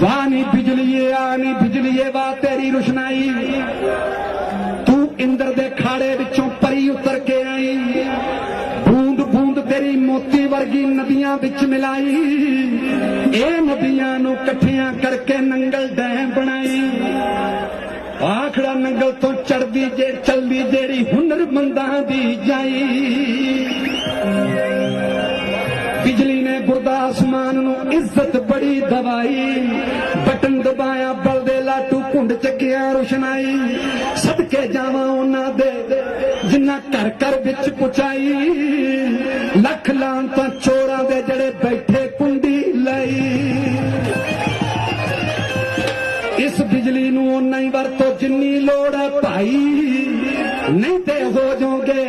ਵਾਹ ਨੀ ਬਿਜਲੀਏ ਆ ਨੀ ਬਿਜਲੀਏ ਵਾ ਤੇਰੀ ਰੁਸ਼ਨਾਈ ਤੂੰ ਇੰਦਰ ਦੇ ਖਾੜੇ ਵਿੱਚੋਂ ਪਰੀ ਉਤਰ ਕੇ ਆਈ ਬੂੰਦ ਬੂੰਦ ਤੇਰੀ ਮੋਤੀ ਵਰਗੀ ਨਦੀਆਂ ਵਿੱਚ ਮਿਲਾਈ ਇਹ ਨਦੀਆਂ ਨੂੰ ਇਕੱਠੀਆਂ ਕਰਕੇ ਨੰਗਲ ਡੈਮ ਨੰਗਲ ਤੋਂ ਚੜਦੀ ਜੇ, ਚੱਲਦੀ ਜਿਹੜੀ ਹੁਨਰਮੰਦਾਂ ਦੀ ਜਾਈ। ਬਿਜਲੀ ਨੇ ਗੁਰਦਾ ਅਸਮਾਨ ਨੂੰ ਇੱਜ਼ਤ ਬੜੀ ਦਵਾਈ। ਬਟਨ ਦਬਾਇਆ ਬਲਦੇ ਲਾਟੂ ਘੁੰਡ ਚੱਕਿਆ, ਰੁਸ਼ਨਾਈ। ਸਦਕੇ ਜਾਵਾਂ ਉਹਨਾਂ ਦੇ ਜਿਨ੍ਹਾਂ ਘਰ ਘਰ ਵਿੱਚ ਪੁਚਾਈ। ਲੱਖ ਲਾਂ ਤਾਂ ਚੋਰਾਂ ਦੇ ਜਿਹੜੇ ਇਸ ਬਿਜਲੀ ਨੂੰ ਓਨਾ ਹੀ ਵਰਤੋ ਜਿੰਨੀ ਲੋੜ ਹੈ ਭਾਈ। ਨਹੀਂ ਤੇ ਹੋ ਜਾਓਗੇ